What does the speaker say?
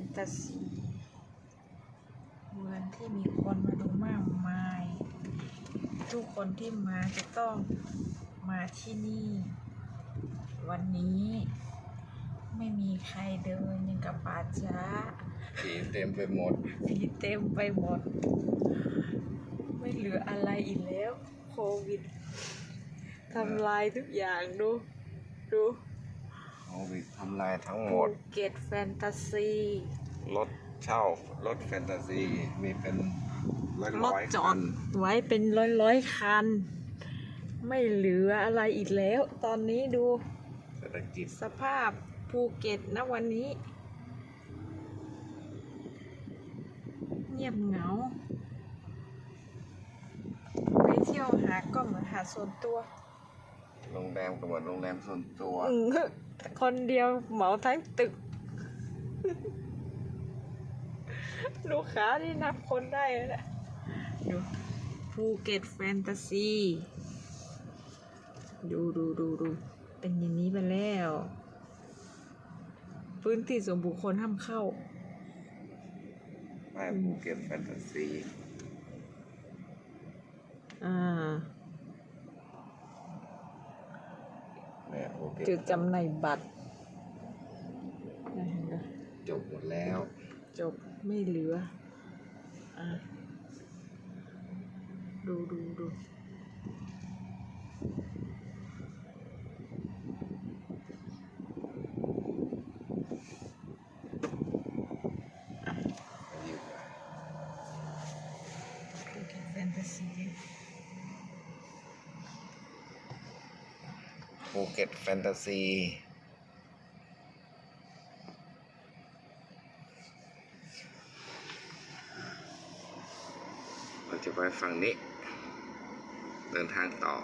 นตาซีเมืองที่มีคนมาดูมากมาย ทุกคนที่มาจะต้องมาที่นี่ วันนี้ไม่มีใครเดินยังกับป่าช้าผีเต็มไปหมดผีเต็มไปหมด ไม่เหลืออะไรอีกแล้ว โควิดทำลายทุกอย่างดู ดูโค วิดทำลายทั้งหมภูดเก็ตแฟนตาซีรถเช่ารถแฟนตาซีมีเป็นร้อยรถร้อยจอคัดนไว้เป็นร้อยร้อยๆคัน ไม่เหลืออะไรอีกแล้ว ตอนนี้ดูเศรษฐกิจสภาพภูเก็ตนะวันนี้ เงียบเหงา ไปเที่ยวหาก็เหมือนหาส่วนตัว โรงแรมก็เหมือนโรงแรมส่วนตัวอืมคนเดียวเหมาทั้งตึก ลูกค้าที่นับคนได้แล้วแหละดูภูเก็ตแฟนตาซีดูดูดูดูเป็นอย่างนี้ไปแล้ว พื้นที่ส่วนบุคคลห้ามเข้าไม่ภูเก็ตแฟนตาซี อ่า เนี่ยภูเก็ต จุดจำหน่ายบัตรนะเห็นปะจบหมดแล้ว จบไม่เหลืออะดูดูดูแฟนตาซี ภูเก็ตแฟนตาซีเราจะไปฝั่งนี้ เดินทางต่อ